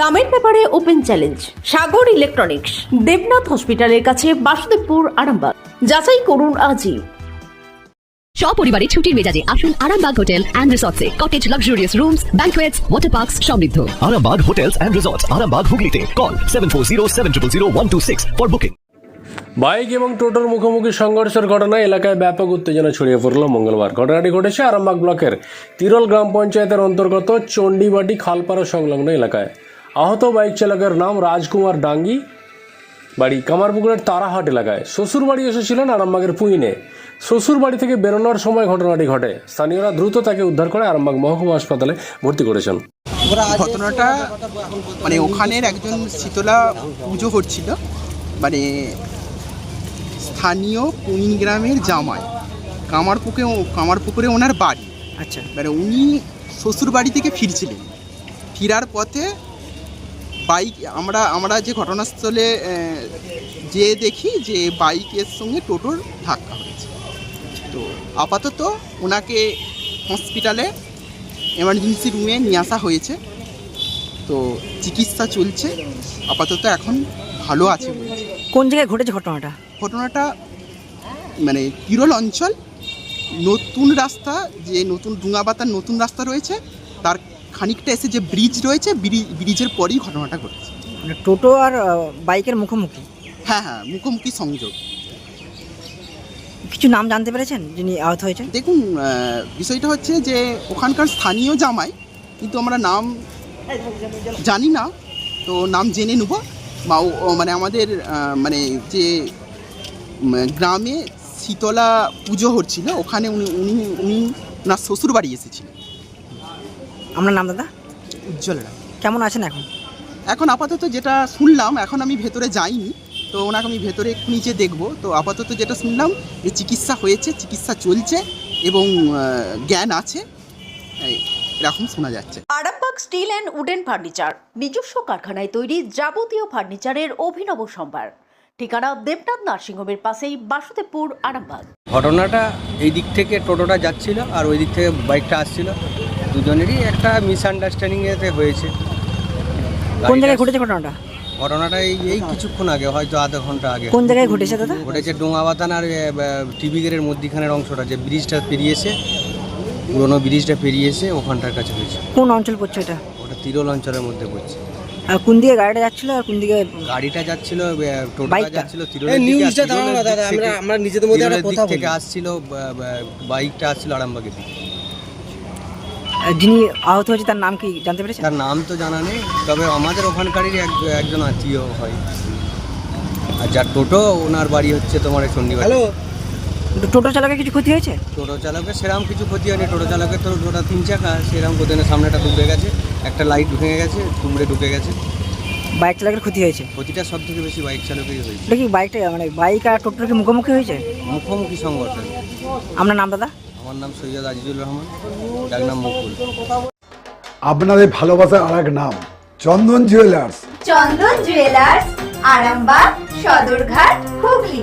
দামের ব্যাপারে open challenge Sagar electronics Debnath হসপিটালের কাছে বাসুদেবপুর আরামবাগ। যাচাই করুন আজই। সপরিবারে ছুটির মেজাজে আসুন Arambagh hotel and রিসর্টসে। Cottage luxurious rooms banquets water parks সমৃদ্ধ। Arambag Hotels and Resorts, Arambag Hooghly Call 740 for booking. Bike এবং টোটোর মুখোমুখি সংঘর্ষের ঘটনায় এলাকায় ব্যাপক উত্তেজনা ছড়িয়ে পড়ল মঙ্গলবার। ঘটনাটি ঘটেছে আরামবাগ ব্লকের তিরল গ্রাম পঞ্চায়েতের অন্তর্গত চণ্ডীবাটি খালপাড়া সংলগ্ন এলাকায়। আহত বাইক চালকের নাম রাজকুমার ডাঙ্গি। বাড়ি কামারপুকুরের তারাহাট এলাকায়। শ্বশুর বাড়ি এসেছিলেন আরামবাগের পুইনে। শ্বশুর বাড়ি থেকে বেরোনোর সময় ঘটনাটি ঘটে। স্থানীয়রা দ্রুত তাকে উদ্ধার করে আরামবাগ মহকুমা হাসপাতালে ভর্তি করেছেন। ঘটনাটা মানে ওখানের একজন শীতলা পুজো হচ্ছিল মানে স্থানীয় কুমিন গ্রামের জামাই। কামারপুকে কামারপুকুরে ওনার বাড়ি। আচ্ছা। মানে উনি শ্বশুর বাড়ি থেকে ফিরছিলেন। ফিরার পথে বাইক আমরা আমরা যে ঘটনাস্থলে যেয়ে দেখি যে বাইকের সঙ্গে টোটোর ধাক্কা হয়েছে। তো আপাতত ওনাকে হসপিটালে এমার্জেন্সি রুমে নিয়ে আসা হয়েছে। তো চিকিৎসা চলছে আপাতত এখন ভালো আছে বলছে। কোন জায়গায় ঘটেছে ঘটনাটা? ঘটনাটা মানে তিরল অঞ্চল নতুন রাস্তা যে নতুন ডুঙাবাতার নতুন রাস্তা রয়েছে তার খানিকটা এসে যে ব্রিজ রয়েছে ব্রিজের পরেই ঘটনাটা ঘটেছে। মানে টোটো আর বাইকের মুখোমুখি? হ্যাঁ হ্যাঁ মুখোমুখি সংযোগ। কিছু নাম জানতে পেরেছেন যিনি আহত হয়েছেন? দেখুন বিষয়টা হচ্ছে যে ওখানকার স্থানীয় জামাই কিন্তু আমরা নাম জানি না তো নাম জেনে নেব। বা মানে আমাদের মানে যে গ্রামে শীতলা পুজো হচ্ছিল ওখানে উনি উনি উনি ওনার শ্বশুর বাড়ি এসেছিলেন। আপনার নাম দাদা? উজ্জ্বল রায় কেমন আছেন এখন? এখন আপাতত যেটা শুনলাম এখন আমি ভেতরে যাইনি তো ওনাকে আমি ভেতরে একটু নিচে দেখব। তো আপাতত যেটা শুনলাম যে চিকিৎসা হয়েছে চিকিৎসা চলছে এবং জ্ঞান আছে এরকম শোনা যাচ্ছে। Arambagh steel and wooden furniture নিজস্ব কারখানায় তৈরি যাবতীয় ফার্নিচারের অভিনব সম্ভার। ঠিকানা দেবনাথ নার্সিংহোমের পাশেই বাসুদেবপুর আরামবাগ। ঘটনাটা এই দিক থেকে টোটোটা যাচ্ছিল আর ওই দিক থেকে বাইকটা আসছিল। দুজনেরই একটা মিসআন্ডারস্ট্যান্ডিং এতে হয়েছে। কোন জায়গায় ঘটেছে ঘটনাটা? ঘটনাটা এই এই কিছুক্ষণ আগে হয়তো আধা ঘণ্টা আগে। কোন জায়গায় ঘটেছে দাদা? ঘটেছে ডোঙাবাতান আর টিভি গেটের মধ্যিখানের অংশটা যে ব্রিজটা পেরিয়েছে পুরোনো ব্রিজটা পেরিয়েছে ওখানটার কাছে হয়েছে। কোন অঞ্চল পড়ছে এটা? ওটা তিরল অঞ্চলের মধ্যে পড়ছে। আর কোন দিকে গাড়িটা যাচ্ছিল আর কোন দিকে গাড়িটা যাচ্ছিল টোটোটা? যাচ্ছিল তিরলের দিক আমরা নিজেদের মধ্যে একটা কথা থেকে আসছিল বাইকটা আসছিল আরামবাগের দিকে। যিনি আহত হয়েছে তার নাম কি জানতে পেরেছেন? তার নাম তো জানা নেই তবে আমাদের ওখানকারই এক- একজন আত্মীয় হয়। আর যার টোটো ওনার বাড়ি হচ্ছে তোমার চণ্ডীগড়। হ্যালো? টোটো চালকের কিছু ক্ষতি হয়েছে? টোটো চালকের সেরকম কিছু ক্ষতি হয়নি টোটো চালকের তো ওটা তিন চাকা সেরকম কোথায় সামনেটা ডুবে গেছে একটা লাইট ঢুকে গেছে টুমড়ে ঢুকে গেছে। বাইক চালকের ক্ষতি হয়েছে? ক্ষতিটা সব থেকে বেশি বাইক চালকেরই হয়েছে। এটা কি বাইকটা মানে বাইক আর টোটোর কি মুখোমুখি হয়েছে? মুখোমুখি সংঘর্ষ। আপনার নাম দাদা? আমার নাম সৈয়দ আজিজুল রহমান ডাক নাম মুকুল আপনাদের ভালোবাসার আর এক নাম Chandan jewellers Chandan jewellers Arambagh Sadarghat Hooghly